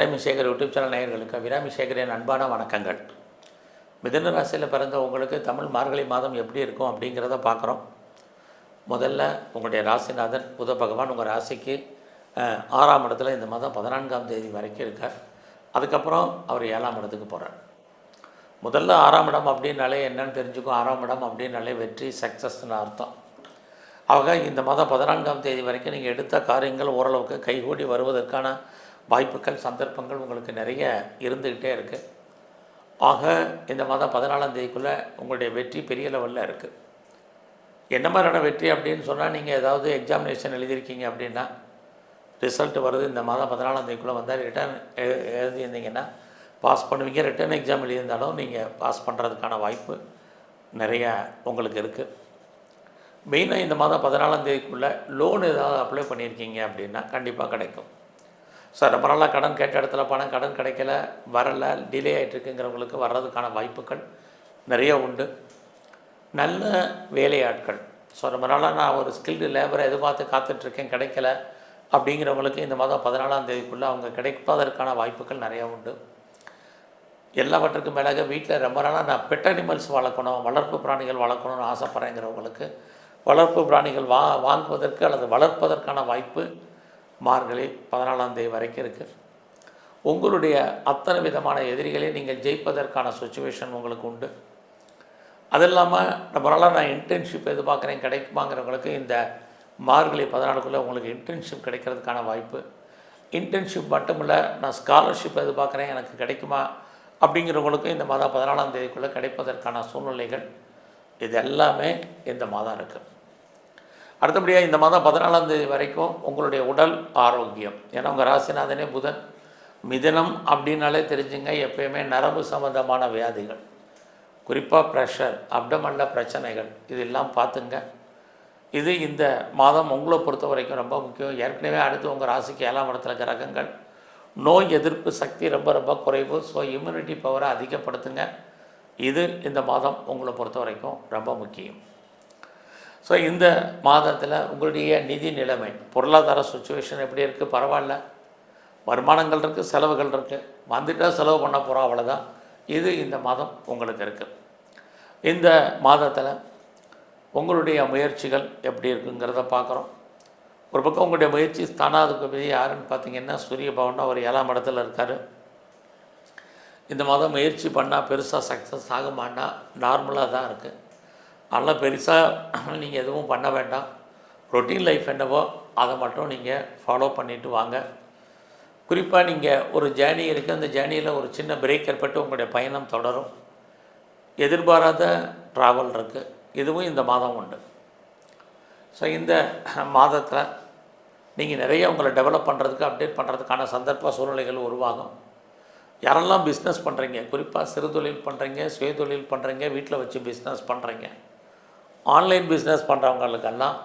Abirami Sekar YouTube channel நேயர்களுக்கு அபிராமி சேகரின் அன்பான வணக்கங்கள். மிதன ராசியில் பிறந்த உங்களுக்கு தமிழ் மார்கழி மாதம் எப்படி இருக்கும் அப்படிங்கிறத பார்க்குறோம். முதல்ல உங்களுடைய ராசிநாதன் புத பகவான் உங்கள் ராசிக்கு ஆறாம் இடத்துல இந்த மாதம் பதினான்காம் தேதி வரைக்கும் இருக்கார். அதுக்கப்புறம் அவர் ஏழாம் இடத்துக்கு போகிறார் முதல்ல ஆறாம் இடம் அப்படின்னாலே என்னென்னு தெரிஞ்சுக்கும். ஆறாம் இடம் அப்படின்னாலே வெற்றி சக்ஸஸ்னு அர்த்தம். ஆக இந்த மாதம் பதினான்காம் தேதி வரைக்கும் நீங்கள் எடுத்த காரியங்கள் ஓரளவுக்கு கைகூடி வருவதற்கான வாய்ப்புகள் சந்தர்ப்பங்கள் உங்களுக்கு நிறைய இருந்துக்கிட்டே இருக்குது ஆக இந்த மாதம் பதினாலாம் தேதிக்குள்ளே உங்களுடைய வெற்றி பெரிய லெவலில் இருக்குது என்ன மாதிரியான வெற்றி அப்படின்னு சொன்னால் நீங்கள் ஏதாவது எக்ஸாமினேஷன் எழுதியிருக்கீங்க அப்படின்னா ரிசல்ட் வருது இந்த மாதம் பதினாலாம் தேதிக்குள்ளே வந்தால் ரிட்டர்ன் எழுதியிருந்தீங்கன்னா பாஸ் பண்ணுவீங்க. ரிட்டர்ன் எக்ஸாம் எழுதியிருந்தாலும் நீங்கள் பாஸ் பண்ணுறதுக்கான வாய்ப்பு நிறையா உங்களுக்கு இருக்குது மெயினாக இந்த மாதம் பதினாலாம் தேதிக்குள்ளே லோன் ஏதாவது அப்ளை பண்ணியிருக்கீங்க அப்படின்னா கண்டிப்பாக கிடைக்கும். சார் ரொம்ப நாளாக கடன் கேட்ட இடத்துல பணம் கடன் கிடைக்கல வரல டிலே ஆகிட்டுருக்குங்கிறவங்களுக்கு வர்றதுக்கான வாய்ப்புகள் நிறைய உண்டு. நல்ல வேலையாட்கள். ஸோ ரொம்ப நாளாக நான் ஒரு ஸ்கில்டு லேபரை எதிர்பார்த்து காத்துட்ருக்கேன் கிடைக்கல அப்படிங்கிறவங்களுக்கு இந்த மாதம் பதினாலாம் தேதிக்குள்ளே அவங்க கிடைப்பதற்கான வாய்ப்புகள் நிறையா உண்டு. எல்லாவற்றுக்கும் மேலாக வீட்டில் ரொம்ப நாளாக நான் பெட் அனிமல்ஸ் வளர்க்கணும் வளர்ப்பு பிராணிகள் வளர்க்கணும்னு ஆசைப்பட்றேங்கிறவங்களுக்கு வளர்ப்பு பிராணிகள் வா வாங்குவதற்கு அல்லது வளர்ப்பதற்கான வாய்ப்பு மார்கழி பதினாலாம் தேதி வரைக்கும் இருக்குது உங்களுடைய அத்தனை விதமான எதிரிகளை நீங்கள் ஜெயிப்பதற்கான சுச்சுவேஷன் உங்களுக்கு உண்டு. அது இல்லாமல் நம்மளால் நான் இன்டர்ன்ஷிப் எதிர்பார்க்குறேன் கிடைக்குமாங்கிறவங்களுக்கு இந்த மார்கழி பதினாலுக்குள்ளே உங்களுக்கு இன்டர்ன்ஷிப் கிடைக்கிறதுக்கான வாய்ப்பு. இன்டர்ன்ஷிப் மட்டும் இல்லை நான் ஸ்காலர்ஷிப் எதிர்பார்க்குறேன் எனக்கு கிடைக்குமா அப்படிங்கிறவங்களுக்கும் இந்த மாதம் பதினாலாம் தேதிக்குள்ளே கிடைப்பதற்கான சூழ்நிலைகள் இது எல்லாமே இந்த மாதம் இருக்குது அடுத்தபடியாக இந்த மாதம் பதினாலாம் தேதி வரைக்கும் உங்களுடைய உடல் ஆரோக்கியம். ஏன்னா உங்கள் ராசிநாதனே புதன். மிதனம் அப்படின்னாலே தெரிஞ்சுங்க எப்பயுமே நரம்பு சம்பந்தமான வியாதிகள். குறிப்பாக ப்ரெஷர் அப்டமனில் பிரச்சனைகள் இதெல்லாம் பார்த்துங்க. இது இந்த மாதம் உங்களை பொறுத்த வரைக்கும் ரொம்ப முக்கியம். ஏற்கனவே அடுத்து உங்கள் ராசிக்கு ஏழாம் இடத்துல கிரகங்கள். நோய் எதிர்ப்பு சக்தி ரொம்ப ரொம்ப குறைவு. ஸோ இம்யூனிட்டி பவரை அதிகப்படுத்துங்க. இது இந்த மாதம் உங்களை பொறுத்த வரைக்கும் ரொம்ப முக்கியம். ஸோ இந்த மாதத்தில் உங்களுடைய நிதி நிலைமை பொருளாதார சுச்சுவேஷன் எப்படி இருக்குது பரவாயில்ல. வருமானங்கள் இருக்குது செலவுகள் இருக்குது வந்துட்டால் செலவு பண்ண போகிறோம் அவ்வளோதான் இது இந்த மாதம் உங்களுக்கு இருக்குது இந்த மாதத்தில் உங்களுடைய முயற்சிகள் எப்படி இருக்குங்கிறத பார்க்குறோம் ஒரு பக்கம் உங்களுடைய முயற்சி ஸ்தானாதிபதி யாருன்னு பார்த்தீங்கன்னா சூரிய பவன் அவர் ஏழாம் இடத்துல இருக்கார். இந்த மாதம் முயற்சி பண்ணால் பெருசாக சக்ஸஸ் ஆகுமான்னா நார்மலாக தான் இருக்குது அதனால் பெருசாக நீங்கள் எதுவும் பண்ண வேண்டாம். ரொட்டீன் லைஃப் என்னவோ அதை மட்டும் நீங்கள் ஃபாலோ பண்ணிட்டு வாங்க. குறிப்பாக நீங்கள் ஒரு ஜேர்னி இருக்குது அந்த ஜேர்னியில் ஒரு சின்ன பிரேக் ஏற்பட்டு உங்களுடைய பயணம் தொடரும். எதிர்பாராத ட்ராவல் இருக்குது இதுவும் இந்த மாதம் உண்டு. ஸோ இந்த மாதத்தில் நீங்கள் நிறைய உங்களை டெவலப் பண்ணுறதுக்கு அப்டேட் பண்ணுறதுக்கான சந்தர்ப்ப சூழ்நிலைகள் உருவாகும். யாரெல்லாம் பிஸ்னஸ் பண்ணுறீங்க குறிப்பாக சிறு தொழில் பண்ணுறீங்க சுயதொழில் பண்ணுறீங்க வீட்டில் வச்சு பிஸ்னஸ் பண்ணுறீங்க ஆன்லைன் பிஸ்னஸ் பண்ணுறவங்களுக்கெல்லாம்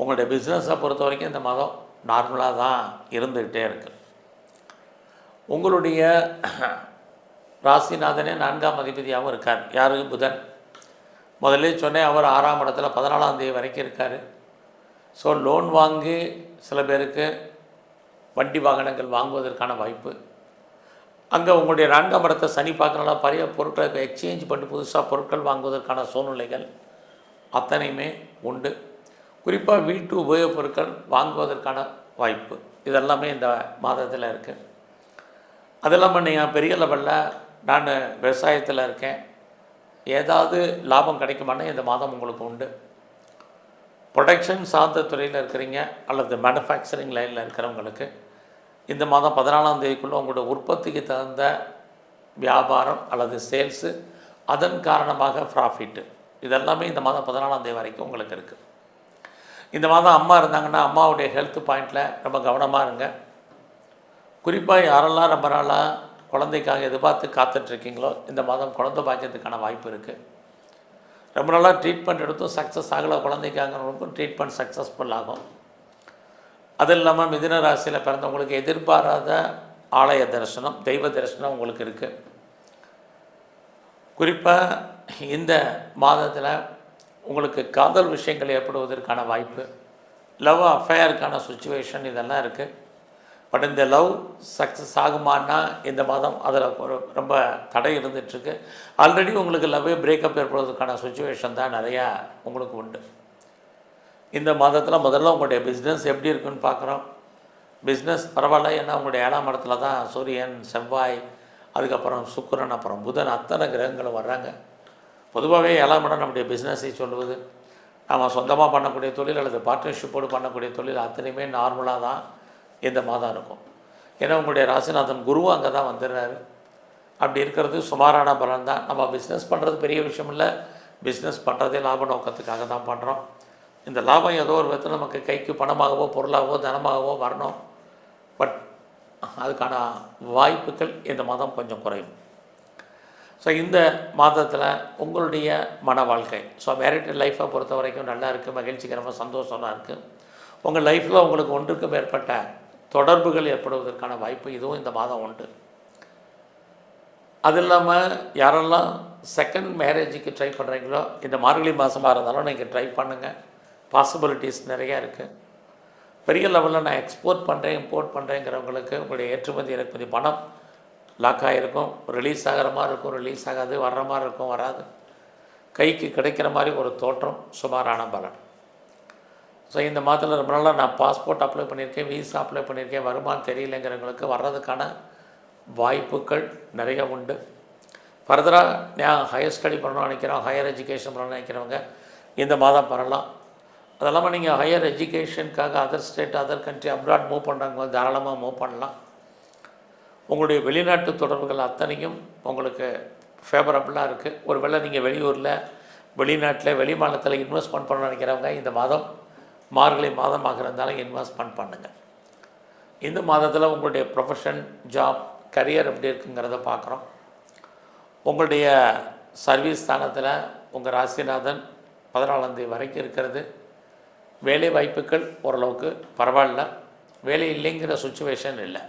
உங்களுடைய பிஸ்னஸை பொறுத்த வரைக்கும் இந்த மாதம் நார்மலாக தான் இருந்துக்கிட்டே இருக்குது உங்களுடைய ராசிநாதனே நான்காம் அதிபதியாகவும் இருக்கார். யாரு? புதன். முதல்ல சொன்னேன் அவர் ஆறாம் இடத்துல பதினாலாம் தேதி வரைக்கும் இருக்கார். ஸோ லோன் வாங்கி சில பேருக்கு வண்டி வாகனங்கள் வாங்குவதற்கான வாய்ப்பு. அங்கே உங்களுடைய நான்காம் இடத்தை சனி பார்க்கறனால பழைய பொருட்களை எக்ஸ்சேஞ்ச் பண்ணி புதுசாக பொருட்கள் வாங்குவதற்கான சூழ்நிலைகள். அத்தனையுமே உண்டு. குறிப்பாக வீட்டு உபயோகப் பொருட்கள் வாங்குவதற்கான வாய்ப்பு. இதெல்லாமே இந்த மாதத்தில் இருக்குது அது இல்லாமல் நீங்கள் பெரிய லெவலில் நான் விவசாயத்தில் இருக்கேன். ஏதாவது லாபம் கிடைக்குமான்னு இந்த மாதம் உங்களுக்கு உண்டு. ப்ரொடக்ஷன் சார்ந்த துறையில் இருக்கிறீங்க அல்லது மேனுஃபேக்சரிங் லைனில் இருக்கிறவங்களுக்கு இந்த மாதம் பதினாலாம் தேதிக்குள்ளே உங்களோட உற்பத்திக்கு தகுந்த வியாபாரம் அல்லது சேல்ஸு அதன் காரணமாக ப்ராஃபிட்டு இதெல்லாமே இந்த மாதம் பதினாலாம் தேதி வரைக்கும் உங்களுக்கு இருக்குது இந்த மாதம் அம்மா இருந்தாங்கன்னா அம்மாவுடைய ஹெல்த் பாயிண்டில் ரொம்ப கவனமாக இருங்க. குறிப்பாக யாரெல்லாம் ரொம்ப நாளாக குழந்தைக்காக எதிர்பார்த்து காத்துட்ருக்கீங்களோ இந்த மாதம் குழந்தை பாக்கியத்துக்கான வாய்ப்பு இருக்குது ரொம்ப நாளாக ட்ரீட்மெண்ட் எடுத்தும் சக்ஸஸ் ஆகலை குழந்தைக்காகங்களுக்கும் ட்ரீட்மெண்ட் சக்ஸஸ்ஃபுல் ஆகும். அது இல்லாமல் மிதின ராசியில் பிறந்தவங்களுக்கு எதிர்பாராத ஆலய தரிசனம் தெய்வ தரிசனம் உங்களுக்கு இருக்குது குறிப்பாக இந்த மாதத்தில் உங்களுக்கு காதல் விஷயங்கள் ஏற்படுவதற்கான வாய்ப்பு லவ் அஃபேருக்கான சுச்சுவேஷன் இதெல்லாம் இருக்குது பட் இந்த லவ் சக்ஸஸ் ஆகுமான்னா இந்த மாதம் அதில் ஒரு ரொம்ப தடை இருந்துகிட்ருக்கு ஆல்ரெடி உங்களுக்கு லவ்வே பிரேக்கப் ஏற்படுவதற்கான சுச்சுவேஷன் தான் நிறையா உங்களுக்கு உண்டு. இந்த மாதத்தில் முதல்ல உங்களுடைய பிஸ்னஸ் எப்படி இருக்குன்னு பார்க்குறோம் பிஸ்னஸ் பரவாயில்ல ஏன்னா உங்களுடைய ஏழாம் இடத்துல தான் சூரியன் செவ்வாய் அதுக்கப்புறம் சுக்கிரன் அப்புறம் புதன் அத்தனை கிரகங்களும் வர்றாங்க. பொதுவாகவே ஏழாம் இடம் நம்முடைய பிஸ்னஸை சொல்லுவது. நம்ம சொந்தமாக பண்ணக்கூடிய தொழில் அல்லது பார்ட்னர்ஷிப்போடு பண்ணக்கூடிய தொழில் அத்தனையுமே நார்மலாக தான் இந்த மாதம் இருக்கும். ஏன்னா உங்களுடைய ராசிநாதன் குரு அங்கே தான் வந்துடுறாரு. அப்படி இருக்கிறது சுமாரான பலன் தான். நம்ம பிஸ்னஸ் பண்ணுறது பெரிய விஷயம் இல்லை. பிஸ்னஸ் பண்ணுறதே லாப நோக்கத்துக்காக தான் பண்ணுறோம் இந்த லாபம் ஏதோ ஒரு விதத்தில் நமக்கு கைக்கு பணமாகவோ பொருளாகவோ தனமாகவோ வரணும். பட் அதுக்கான வாய்ப்புகள் இந்த மாதம் கொஞ்சம் குறையும். ஸோ இந்த மாதத்தில் உங்களுடைய மன வாழ்க்கை. ஸோ மேரிட் லைஃப்பை பொறுத்த வரைக்கும் நல்லா இருக்குது மகிழ்ச்சிகரமாக சந்தோஷமாக இருக்குது உங்கள் லைஃப்பில் உங்களுக்கு ஒன்றுக்கு மேற்பட்ட தொடர்புகள் ஏற்படுவதற்கான வாய்ப்பு இதுவும் இந்த மாதம் உண்டு. அது இல்லாமல் யாரெல்லாம் செகண்ட் மேரேஜுக்கு ட்ரை பண்ணுறீங்களோ இந்த மார்கழி மாதமாக இருந்தாலும் நீங்கள் ட்ரை பண்ணுங்கள் பாசிபிலிட்டிஸ் நிறையா இருக்குது பெரிய லெவலில் நான் எக்ஸ்போர்ட் பண்ணுறேன் இம்போர்ட் பண்ணுறேங்கிறவங்களுக்கு உங்களுடைய ஏற்றுமதி இறக்குமதி பணம் லாக் ஆகிருக்கும் ரிலீஸ் ஆகிற மாதிரி இருக்கும் ரிலீஸ் ஆகாது வர்ற மாதிரி இருக்கும் வராது. கைக்கு கிடைக்கிற மாதிரி ஒரு தோற்றம் சுமாரான பலன். ஸோ இந்த மாதத்தில் ரொம்ப நாளாக நான் பாஸ்போர்ட் அப்ளை பண்ணியிருக்கேன் வீசா அப்ளை பண்ணியிருக்கேன் வருமானம் தெரியலைங்கிறவங்களுக்கு வர்றதுக்கான வாய்ப்புகள் நிறைய உண்டு. ஃபர்தராக நான் ஹையர் ஸ்டடி பண்ணணும்னு நினைக்கிறோம் ஹையர் எஜுகேஷன் பண்ணணும்னு நினைக்கிறவங்க இந்த மாதம் பண்ணலாம். அது இல்லாமல் நீங்கள் higher எஜுகேஷனுக்காக other state other country abroad move பண்ணுறவங்க தாராளமாக மூவ் பண்ணலாம். உங்களுடைய வெளிநாட்டு தொடர்புகள் அத்தனையும் உங்களுக்கு ஃபேவரபுளாக இருக்குது ஒருவேளை நீங்கள் வெளியூரில் வெளிநாட்டில் வெளி மாநிலத்தில் இன்வெஸ்ட்மெண்ட் பண்ண நினைக்கிறவங்க இந்த மாதம் மார்கழி மாதமாக இருந்தாலும் இன்வெஸ்ட்மெண்ட் பண்ணுங்கள் இந்த மாதத்தில் உங்களுடைய ப்ரொஃபஷன் ஜாப் கரியர் எப்படி இருக்குங்கிறத பார்க்குறோம் உங்களுடைய சர்வீஸ் ஸ்தானத்தில் உங்கள் ராசிநாதன் பதினாலாம் தேதி வரைக்கும் இருக்கிறது. வேலை வாய்ப்புகள் ஓரளவுக்கு பரவாயில்ல. வேலை இல்லைங்கிற சுச்சுவேஷன் இல்லை.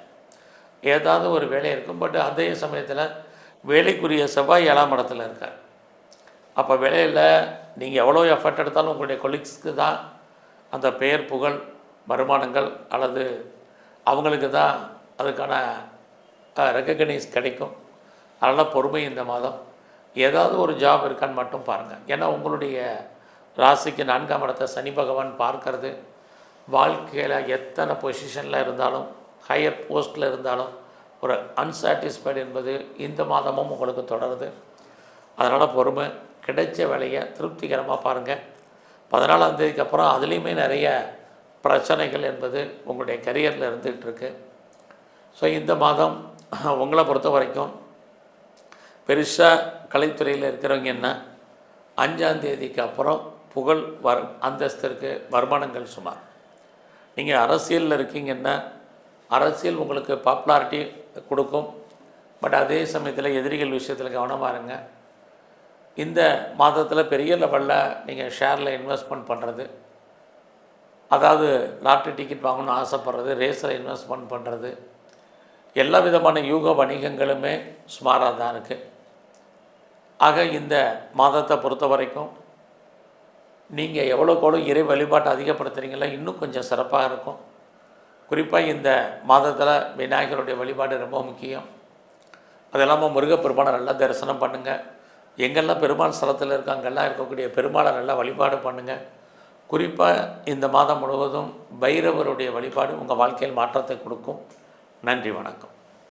ஏதாவது ஒரு வேலை இருக்கும். பட் அதே சமயத்தில் வேலைக்குரிய செவ்வாய் ஏழாம் இடத்துல இருக்கார். அப்போ வேலையில் நீங்கள் எவ்வளோ எஃபர்ட் எடுத்தாலும் உங்களுடைய கொலீக்ஸ்க்கு தான் அந்த பெயர் புகழ் வருமானங்கள் அல்லது அவங்களுக்கு தான் அதுக்கான ரெக்கக்னைஸ் கிடைக்கும். அதனால் பொறுமை இந்த மாதம். ஏதாவது ஒரு ஜாப் இருக்கான்னு மட்டும் பாருங்கள் ஏன்னா உங்களுடைய ராசிக்கு நான்காம் இடத்தை சனி பகவான் பார்க்கறது. வாழ்க்கையில் எத்தனை பொசிஷனில் இருந்தாலும் ஹையர் போஸ்ட்டில் இருந்தாலும் ஒரு அன்சாட்டிஸ்ஃபைடு என்பது இந்த மாதமும் உங்களுக்கு தொடருது. அதனால் பொறுமை கிடைச்ச வேலையை திருப்திகரமாக பாருங்கள் பதினாலாம் தேதிக்கு அப்புறம் அதுலேயுமே நிறைய பிரச்சனைகள் என்பது உங்களுடைய கரியரில் இருந்துகிட்டு இருக்கு. ஸோ இந்த மாதம் உங்களை பொறுத்த வரைக்கும் பெருசாக கலைத்துறையில் இருக்கிறவங்க என்ன? அஞ்சாம் தேதிக்கு அப்புறம் புகழ் வர் அந்தஸ்திற்கு வருமானங்கள் சுமார். நீங்கள் அரசியலில் இருக்கீங்கன்னா அரசியல் உங்களுக்கு பாப்புலாரிட்டி கொடுக்கும். பட் அதே சமயத்தில் எதிரிகள் விஷயத்தில் கவனமாக இருங்க. இந்த மாதத்தில் பெரிய லெவலில் நீங்கள் ஷேரில் இன்வெஸ்ட்மெண்ட் பண்ணுறது அதாவது லாட்ரி டிக்கெட் வாங்கணும்னு ஆசைப்படுறது ரேஸில் இன்வெஸ்ட்மெண்ட் பண்ணுறது எல்லா விதமான யூக வணிகங்களுமே சுமாராக தான் இருக்குது ஆக இந்த மாதத்தை பொறுத்த வரைக்கும் நீங்கள் எவ்வளோக்கு எவ்வளோ இறை வழிபாட்டை அதிகப்படுத்துகிறீங்களோ இன்னும் கொஞ்சம் சிறப்பாக இருக்கும். குறிப்பாக இந்த மாதத்தில் விநாயகருடைய வழிபாடு ரொம்ப முக்கியம். அது இல்லாமல் முருகப்பெருமானை நல்லா தரிசனம் பண்ணுங்கள் எங்கெல்லாம் பெருமாள் ஸ்தலத்தில் இருக்கோ அங்கெல்லாம் இருக்கக்கூடிய பெருமாளை நல்லா வழிபாடு பண்ணுங்கள் குறிப்பாக இந்த மாதம் முழுவதும் பைரவருடைய வழிபாடு உங்கள் வாழ்க்கையில் மாற்றத்தை கொடுக்கும். நன்றி வணக்கம்.